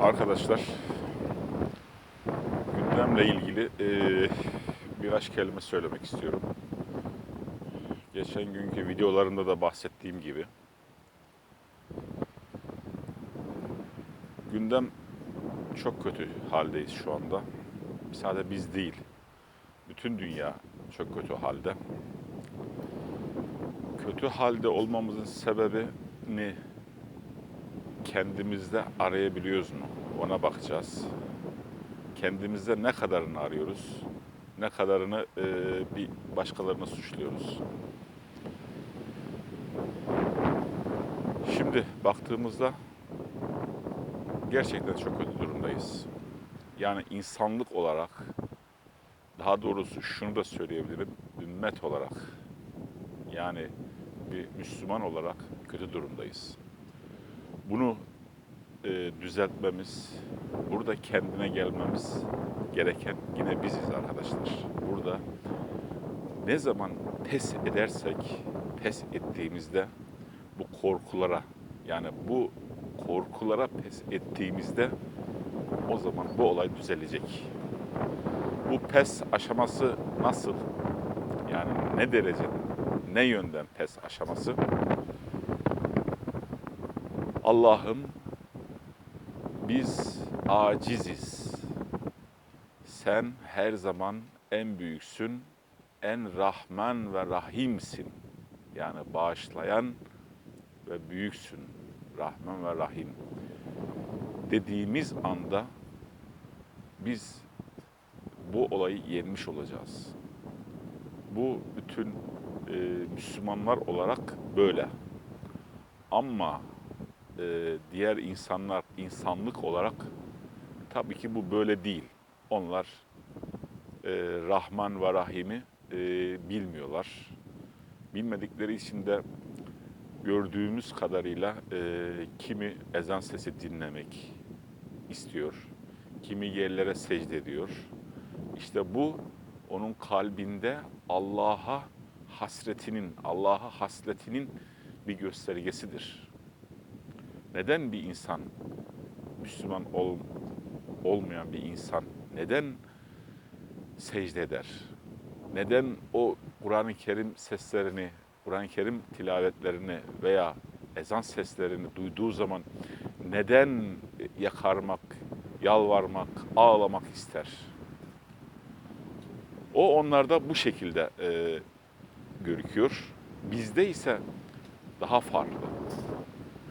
Arkadaşlar gündemle ilgili eee, birkaç kelime söylemek istiyorum. Geçen günkü videolarımda da bahsettiğim gibi gündem çok kötü haldeyiz şu anda. Sadece biz değil, bütün dünya çok kötü halde. Kötü halde olmamızın sebebini kendimizde arayabiliyoruz mu? Ona bakacağız. Kendimizde ne kadarını arıyoruz? Ne kadarını e, bir başkalarına suçluyoruz? Şimdi baktığımızda gerçekten çok kötü durumdayız. Yani insanlık olarak, daha doğrusu şunu da söyleyebilirim, ümmet olarak, yani bir Müslüman olarak kötü durumdayız. Bunu e, düzeltmemiz, burada kendine gelmemiz gereken yine biziz arkadaşlar. Burada ne zaman pes edersek, pes ettiğimizde bu korkulara, yani bu korkulara pes ettiğimizde o zaman bu olay düzelecek. Bu pes aşaması nasıl? Yani ne derece, ne yönden pes aşaması? Allah'ım biz aciziz. Sen her zaman en büyüksün, en rahman ve rahimsin. Yani bağışlayan ve büyüksün. Rahman ve Rahim. Dediğimiz anda biz bu olayı yenmiş olacağız. Bu bütün e, Müslümanlar olarak böyle. Ama e, diğer insanlar insanlık olarak tabii ki bu böyle değil. Onlar e, Rahman ve Rahim'i e, bilmiyorlar. Bilmedikleri için de gördüğümüz kadarıyla e, kimi ezan sesi dinlemek istiyor, kimi yerlere secde ediyor. İşte bu onun kalbinde Allah'a hasretinin, Allah'a hasletinin bir göstergesidir. Neden bir insan, Müslüman ol, olmayan bir insan neden secde eder? Neden o Kur'an-ı Kerim seslerini, Kur'an-ı Kerim tilavetlerini veya ezan seslerini duyduğu zaman neden yakarmak, yalvarmak, ağlamak ister? O onlarda bu şekilde e, görüküyor. Bizde ise daha farklı.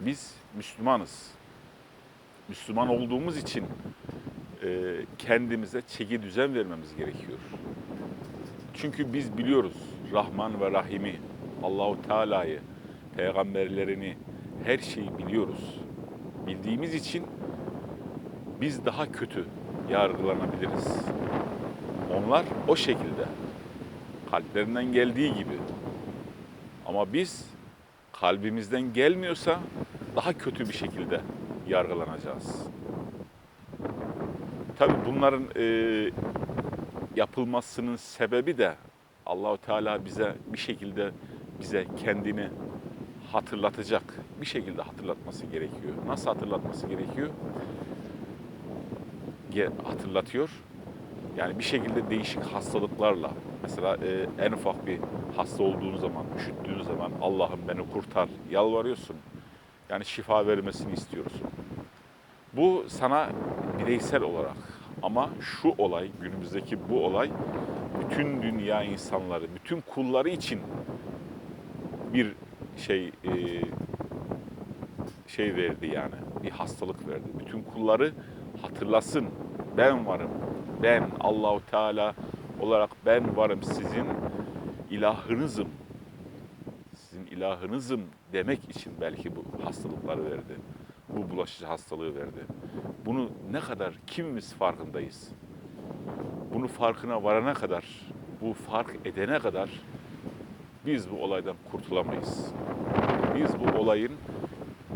Biz Müslümanız. Müslüman olduğumuz için e, kendimize çeki düzen vermemiz gerekiyor. Çünkü biz biliyoruz Rahman ve Rahim'i, Allahu Teala'yı, peygamberlerini, her şeyi biliyoruz. Bildiğimiz için biz daha kötü yargılanabiliriz. Onlar o şekilde kalplerinden geldiği gibi. Ama biz kalbimizden gelmiyorsa daha kötü bir şekilde yargılanacağız. Tabii bunların e, yapılmasının sebebi de Allahu Teala bize bir şekilde bize kendini hatırlatacak. Bir şekilde hatırlatması gerekiyor. Nasıl hatırlatması gerekiyor? Ge- hatırlatıyor. Yani bir şekilde değişik hastalıklarla mesela e, en ufak bir hasta olduğun zaman, üşüttüğün zaman Allah'ım beni kurtar yalvarıyorsun. Yani şifa vermesini istiyorsun. Bu sana bireysel olarak ama şu olay, günümüzdeki bu olay bütün dünya insanları, bütün kulları için bir şey e, şey verdi yani. Bir hastalık verdi. Bütün kulları hatırlasın. Ben varım. Ben Allahu Teala olarak ben varım sizin ilahınızım. Sizin ilahınızım demek için belki bu hastalıkları verdi. Bu bulaşıcı hastalığı verdi. Bunu ne kadar kimimiz farkındayız? Bunu farkına varana kadar, bu fark edene kadar biz bu olaydan kurtulamayız. Biz bu olayın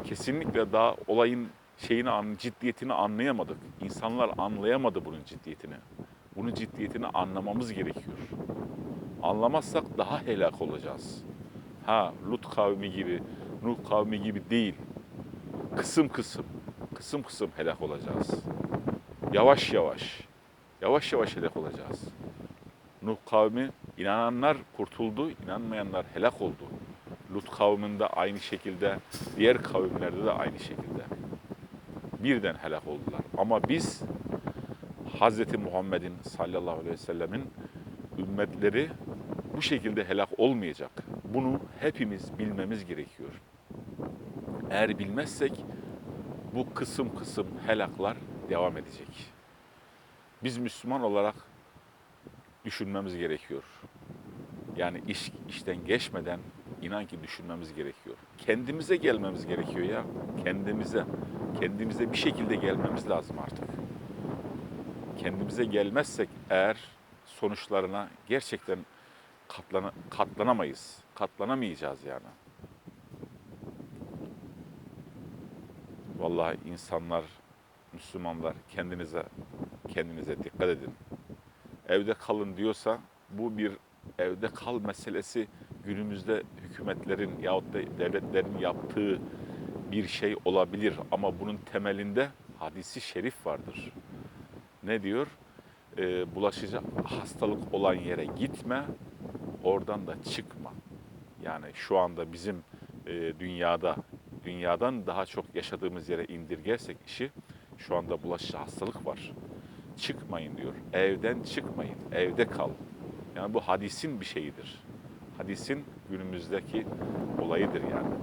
kesinlikle daha olayın şeyini ciddiyetini anlayamadık. İnsanlar anlayamadı bunun ciddiyetini. Bunun ciddiyetini anlamamız gerekiyor. Anlamazsak daha helak olacağız. Ha Lut kavmi gibi, Nuh kavmi gibi değil. Kısım kısım. kısım kısım helak olacağız. Yavaş yavaş, yavaş yavaş helak olacağız. Nuh kavmi inananlar kurtuldu, inanmayanlar helak oldu. Lut kavminde aynı şekilde, diğer kavimlerde de aynı şekilde. Birden helak oldular. Ama biz Hz. Muhammed'in sallallahu aleyhi ve sellemin ümmetleri bu şekilde helak olmayacak. Bunu hepimiz bilmemiz gerekiyor. Eğer bilmezsek bu kısım kısım helaklar devam edecek. Biz Müslüman olarak düşünmemiz gerekiyor. Yani iş işten geçmeden inan ki düşünmemiz gerekiyor. Kendimize gelmemiz gerekiyor ya. Kendimize. Kendimize bir şekilde gelmemiz lazım artık. Kendimize gelmezsek eğer sonuçlarına gerçekten katlana, katlanamayız. Katlanamayacağız yani. Vallahi insanlar, Müslümanlar kendinize kendinize dikkat edin. Evde kalın diyorsa bu bir evde kal meselesi günümüzde hükümetlerin yahut da devletlerin yaptığı bir şey olabilir ama bunun temelinde hadisi şerif vardır. Ne diyor? Ee, bulaşıcı hastalık olan yere gitme, oradan da çıkma. Yani şu anda bizim e, dünyada, dünyadan daha çok yaşadığımız yere indirgersek işi, şu anda bulaşıcı hastalık var. Çıkmayın diyor. Evden çıkmayın, evde kal. Yani bu hadisin bir şeyidir. Hadisin günümüzdeki olayıdır yani.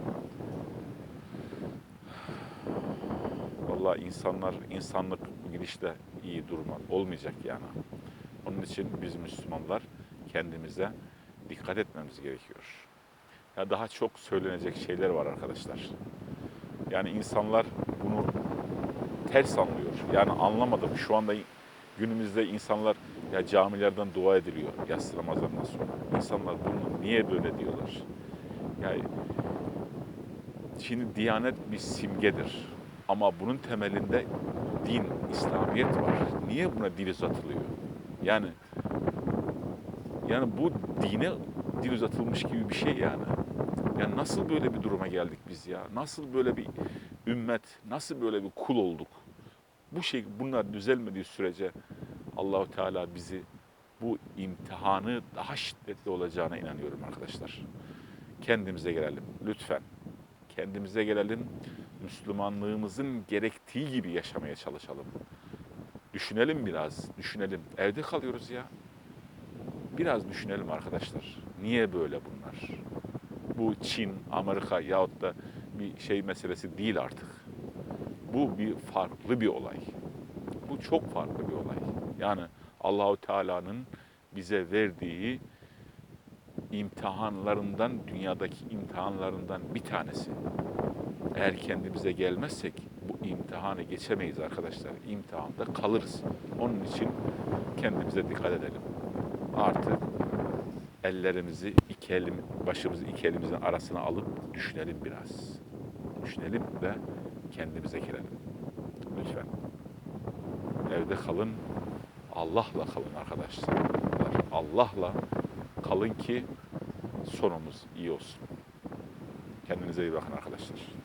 Vallahi insanlar, insanlık bu gidişte iyi durmaz. Olmayacak yani. Onun için biz Müslümanlar kendimize dikkat etmemiz gerekiyor. Ya daha çok söylenecek şeyler var arkadaşlar. Yani insanlar bunu ters anlıyor. Yani anlamadım. Şu anda günümüzde insanlar ya camilerden dua ediliyor yatsı namazlarından sonra. İnsanlar bunu niye böyle diyorlar? Yani şimdi diyanet bir simgedir. Ama bunun temelinde din, İslamiyet var. Niye buna dil uzatılıyor? Yani yani bu dine dil uzatılmış gibi bir şey yani. Yani nasıl böyle bir duruma geldik biz ya? Nasıl böyle bir ümmet, nasıl böyle bir kul olduk? Bu şey bunlar düzelmediği sürece Allahu Teala bizi bu imtihanı daha şiddetli olacağına inanıyorum arkadaşlar. Kendimize gelelim lütfen. Kendimize gelelim. Müslümanlığımızın gerektiği gibi yaşamaya çalışalım. Düşünelim biraz, düşünelim. Evde kalıyoruz ya. Biraz düşünelim arkadaşlar. Niye böyle bunlar? Bu Çin, Amerika yahut da bir şey meselesi değil artık. Bu bir farklı bir olay. Bu çok farklı bir olay. Yani Allahu Teala'nın bize verdiği imtihanlarından, dünyadaki imtihanlarından bir tanesi. Eğer kendimize gelmezsek bu imtihanı geçemeyiz arkadaşlar. İmtihanda kalırız. Onun için kendimize dikkat edelim. Artık ellerimizi iki elim, başımızı iki elimizin arasına alıp düşünelim biraz. Düşünelim ve kendimize gelelim. Lütfen. Evde kalın, Allah'la kalın arkadaşlar. Allah'la kalın ki sonumuz iyi olsun. Kendinize iyi bakın arkadaşlar.